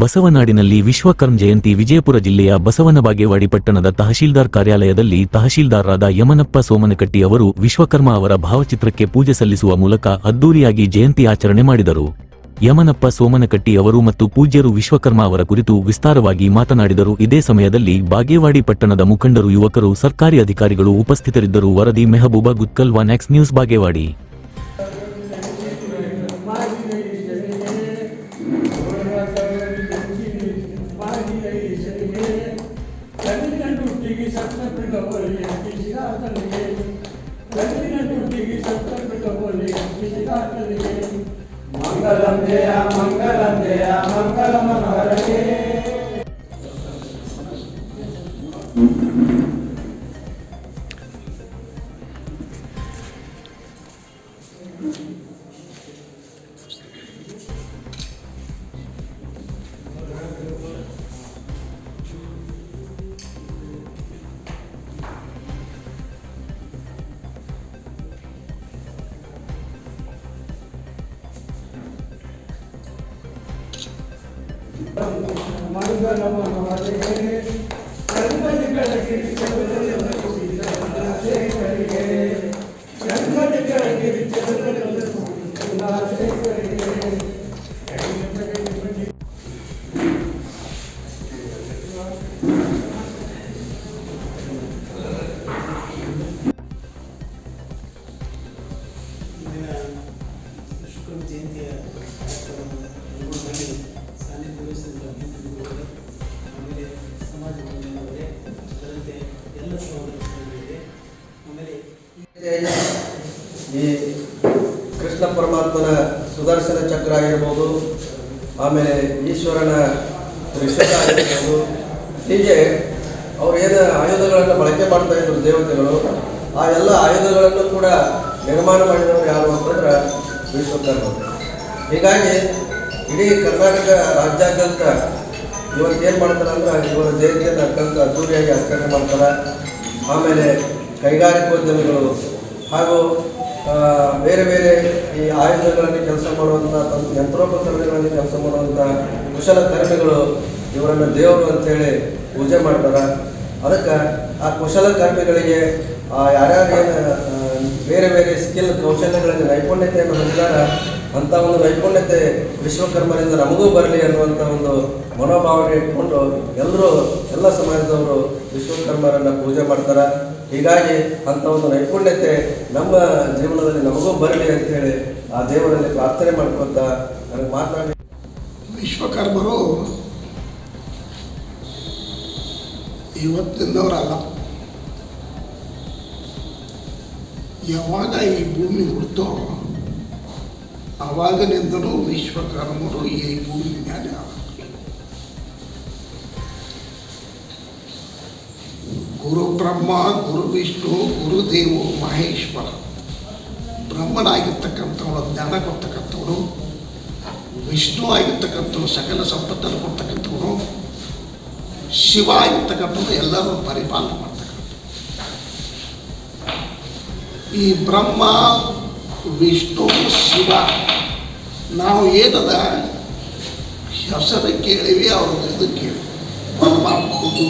ಬಸವನಾಡಿನಲ್ಲಿ ವಿಶ್ವಕರ್ಮ ಜಯಂತಿ ವಿಜಯಪುರ ಜಿಲ್ಲೆಯ ಬಸವನ ಬಾಗೇವಾಡಿ ಪಟ್ಟಣದ ತಹಶೀಲ್ದಾರ್ ಕಾರ್ಯಾಲಯದಲ್ಲಿ ತಹಶೀಲ್ದಾರರಾದ ಯಮನಪ್ಪ ಸೋಮನಕಟ್ಟಿ ಅವರು ವಿಶ್ವಕರ್ಮ ಅವರ ಭಾವಚಿತ್ರಕ್ಕೆ ಪೂಜೆ ಸಲ್ಲಿಸುವ ಮೂಲಕ ಅದ್ದೂರಿಯಾಗಿ ಜಯಂತಿ ಆಚರಣೆ ಮಾಡಿದರು. ಯಮನಪ್ಪ ಸೋಮನಕಟ್ಟಿ ಅವರು ಮತ್ತು ಪೂಜ್ಯರು ವಿಶ್ವಕರ್ಮ ಅವರ ಕುರಿತು ವಿಸ್ತಾರವಾಗಿ ಮಾತನಾಡಿದರು. ಇದೇ ಸಮಯದಲ್ಲಿ ಬಾಗೇವಾಡಿ ಪಟ್ಟಣದ ಮುಖಂಡರು, ಯುವಕರು, ಸರ್ಕಾರಿ ಅಧಿಕಾರಿಗಳು ಉಪಸ್ಥಿತರಿದ್ದರು. ವರದಿ, ಮೆಹಬೂಬಾ ಗುತ್ಕಲ್ ವಾನ್ಯಾಕ್ಸ್ ನ್ಯೂಸ್ ಬಾಗೇವಾಡಿ. మంగళం జయ మంగళం జయ మంగళ మనోహరే हमारे ಈ ಕೃಷ್ಣ ಪರಮಾತ್ಮನ ಸುದರ್ಶನ ಚಕ್ರ ಆಗಿರ್ಬೋದು, ಆಮೇಲೆ ಈಶ್ವರನ ತ್ರಿಶೂಲ ಆಗಿರ್ಬೋದು. ಹೀಗೆ ಅವ್ರು ಏನು ಆಯುಧಗಳನ್ನು ಬಳಕೆ ಮಾಡ್ತಾ ಇದ್ರು ದೇವತೆಗಳು, ಆ ಎಲ್ಲ ಆಯುಧಗಳನ್ನು ಕೂಡ ನಿರ್ಮಾಣ ಮಾಡಿದವರು ಯಾರು ಅಂತಂದ್ರೆ ವಿಶ್ವಕರ್ಮ ಹೀಗಾಗಿ ಇಡೀ ಕರ್ನಾಟಕ ರಾಜ್ಯಾದ್ಯಂತ ಇವತ್ತು ಏನು ಮಾಡ್ತಾರೆ ಅಂದ್ರೆ ಇವರ ಜಯಂತಿಯನ್ನು ಅತ್ಯಂತ ಅದ್ದೂರಿಯಾಗಿ ಆಚರಣೆ ಮಾಡ್ತಾರೆ. ಆಮೇಲೆ ಕೈಗಾರಿಕೋದ್ಯಮಿಗಳು ಹಾಗೂ ಬೇರೆ ಬೇರೆ ಈ ಆಯುಧಗಳಲ್ಲಿ ಕೆಲಸ ಮಾಡುವಂಥ ತಂತ್ರ ಯಂತ್ರೋಪಕರಣಗಳಲ್ಲಿ ಕೆಲಸ ಮಾಡುವಂಥ ಕುಶಲ ಕರ್ಮಿಗಳು ಇವರನ್ನು ದೇವರು ಅಂತೇಳಿ ಪೂಜೆ ಮಾಡ್ತಾರೆ. ಅದಕ್ಕೆ ಆ ಕುಶಲ ಕರ್ಮಿಗಳಿಗೆ, ಆ ಯಾರ್ಯಾರು ಏನು ಬೇರೆ ಬೇರೆ ಸ್ಕಿಲ್ ಕೌಶಲ್ಯಗಳಲ್ಲಿ ನೈಪುಣ್ಯತೆಯನ್ನು ಹೊಂದಿದಾರ ಅಂಥ ಒಂದು ನೈಪುಣ್ಯತೆ ವಿಶ್ವಕರ್ಮರಿಂದ ನಮಗೂ ಬರಲಿ ಅನ್ನುವಂಥ ಒಂದು ಮನೋಭಾವನೆ ಇಟ್ಕೊಂಡು ಎಲ್ಲರೂ, ಎಲ್ಲ ಸಮಾಜದವರು ವಿಶ್ವಕರ್ಮರನ್ನ ಪೂಜೆ ಮಾಡ್ತಾರೆ. ಹೀಗಾಗಿ ಅಂಥ ಒಂದು ನೈಪುಣ್ಯತೆ ನಮ್ಮ ಜೀವನದಲ್ಲಿ ನಮಗೂ ಬರಲಿ ಅಂತೇಳಿ ಆ ದೇವರಲ್ಲಿ ಪ್ರಾರ್ಥನೆ ಮಾಡ್ಕೊತ ನನಗೆ ಮಾತನಾಡಿ ವಿಶ್ವಕರ್ಮರು ಇವತ್ತಿನವರಲ್ಲ ಯಾವಾಗ ಈ ಭೂಮಿ ಹುಡ್ತೋ ಅವಾಗಿನಿಂದಲೂ ವಿಶ್ವಕರ್ಮರು ಈ ಭೂಮಿ ಮೇಲೆ ಗುರು ಬ್ರಹ್ಮ, ಗುರು ವಿಷ್ಣು ಗುರುದೇವು ಮಹೇಶ್ವರ. ಬ್ರಹ್ಮನಾಗಿರ್ತಕ್ಕಂಥವಳು ಜ್ಞಾನ ಕೊಡ್ತಕ್ಕಂಥವರು, ವಿಷ್ಣು ಆಗಿರ್ತಕ್ಕಂಥವ್ರು, ಸಕಲ ಸಂಪತ್ತನ್ನು ಕೊಡ್ತಕ್ಕಂಥವ್ರು, ಶಿವ ಆಗಿರ್ತಕ್ಕಂಥವ್ರು ಎಲ್ಲರೂ ಪರಿಪಾಲನೆ ಮಾಡ್ತಕ್ಕಂಥ ಈ ಬ್ರಹ್ಮ, ವಿಷ್ಣು, ಶಿವ ನಾವು ಏನದ? ಹೆಸರು ಕೇಳಿವಿ, ಅವ್ರ ಇದು ಕೇಳಿ. ಪರಮಾತ್ಮ ಇದು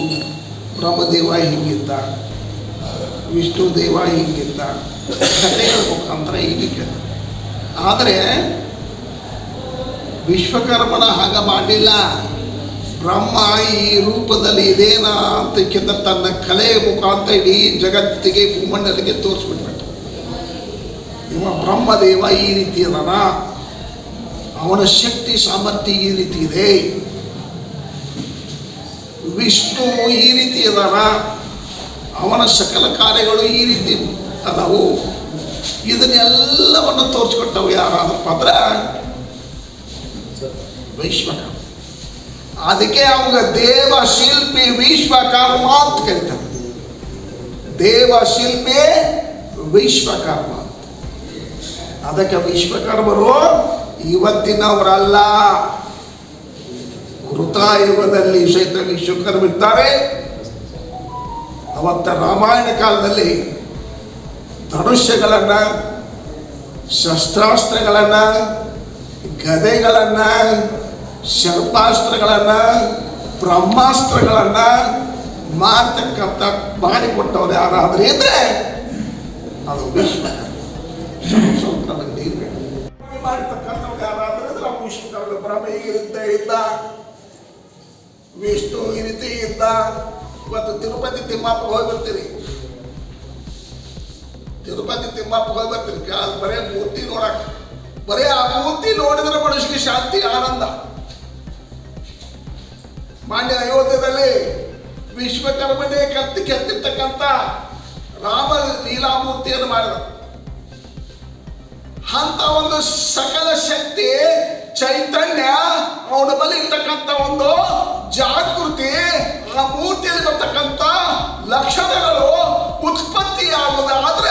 ಬ್ರಹ್ಮದೇವ ಹಿಂಗಿದ್ದ, ವಿಷ್ಣು ದೇವ ಹಿಂಗಿದ್ದ ಕಥೆಗಳ ಮುಖಾಂತರ ಹೀಗೆ ಕೇಳ ಆದರೆ, ವಿಶ್ವಕರ್ಮನ ಹಾಗ ಮಾಡಿಲ್ಲ. ಬ್ರಹ್ಮ ಈ ರೂಪದಲ್ಲಿ ಇದೇನಾ ಅಂತಕ್ಕಿಂತ ತನ್ನ ಕಲೆಯ ಮುಖಾಂತರ ಇಡೀ ಜಗತ್ತಿಗೆ ಭೂಮಂಡಲಿಗೆ ತೋರಿಸ್ಬಿಟ್ಬಿಟ್ಟು ಇವ ಬ್ರಹ್ಮದೇವ ಈ ರೀತಿ ಅದಾನ? ಅವನ ಶಕ್ತಿ ಸಾಮರ್ಥ್ಯ ಈ ರೀತಿ ಇದೆ. ವಿಷ್ಣು ಈ ರೀತಿ ಅದಾನ. ಅವನ ಸಕಲ ಕಾರ್ಯಗಳು ಈ ರೀತಿ ಅದಾವು. ಇದನ್ನೆಲ್ಲವನ್ನು ತೋರಿಸ್ಕೊಟ್ಟವು ಯಾರಾದ್ರಪ್ಪ ಅಂದ್ರೆ ವಿಶ್ವಕರ್ಮ ಅದಕ್ಕೆ ಅವಾಗ ದೇವ ಶಿಲ್ಪಿ ವಿಶ್ವಕರ್ಮ ಅಂತ ಕರೀತಾರೆ. ದೇವ ಶಿಲ್ಪಿ ವಿಶ್ವಕರ್ಮ ಅದಕ್ಕೆ ವಿಶ್ವಕರ್ಮರು ಇವತ್ತಿನವರಲ್ಲ ಕೃತಾಯುಗದಲ್ಲಿ ಶೈತನಿ ಶುಕ್ರ ಅವತ್ತ ರಾಮಾಯಣ ಕಾಲದಲ್ಲಿ ಧನುಷ್ಯಗಳನ್ನ, ಶಸ್ತ್ರಾಸ್ತ್ರಗಳನ್ನ, ಗದೆಗಳನ್ನ, ಶರ್ಪಾಸ್ತ್ರಗಳನ್ನ, ಬ್ರಹ್ಮಾಸ್ತ್ರಗಳನ್ನ ಮಾರ್ತಕ್ಕಂಥ ಮಾಡಿಕೊಟ್ಟವ್ರು ಯಾರಾದ್ರೆ? ಅಂದ್ರೆ ಅದು ವಿಶ್ವ ಹೀಗಿರುತ್ತೆ ಇದ್ದ. ವಿಷ್ಣು ಈ ರೀತಿ ಇದ್ದ. ಇವತ್ತು ತಿರುಪತಿ ತಿಮ್ಮಪ್ಪ ಹೋಗಿ ಬರ್ತೀರಿ ತಿರುಪತಿ ತಿಮ್ಮಪ್ಪ ಹೋಗಿ ಕಾಲ್ ಬರೇ ಮೂರ್ತಿ ನೋಡಕ್ ಬರೇ ಆ ಮೂರ್ತಿ ನೋಡಿದ್ರೆ ಮನುಷ್ಯನಿಗೆ ಶಾಂತಿ, ಆನಂದ. ಮಾನ್ಯ ಅಯೋಧ್ಯದಲ್ಲಿ ವಿಶ್ವಕರ್ಮನೇ ಕತ್ತಿ ಕೆತ್ತಿರ್ತಕ್ಕಂಥ ರಾಮ ಲೀಲಾಮೂರ್ತಿಯನ್ನು ಮಾಡಿದ. ಅಂತ ಒಂದು ಸಕಲ ಶಕ್ತಿ ಚೈತನ್ಯ ಅವನ ಬಳಿ ಇರ್ತಕ್ಕಂಥ ಒಂದು ಜಾಗೃತಿ ಆ ಮೂರ್ತಿಯಲ್ಲಿ ಬರ್ತಕ್ಕಂಥ ಲಕ್ಷಣಗಳು ಉತ್ಪತ್ತಿಯಾಗುವುದಾದ್ರೆ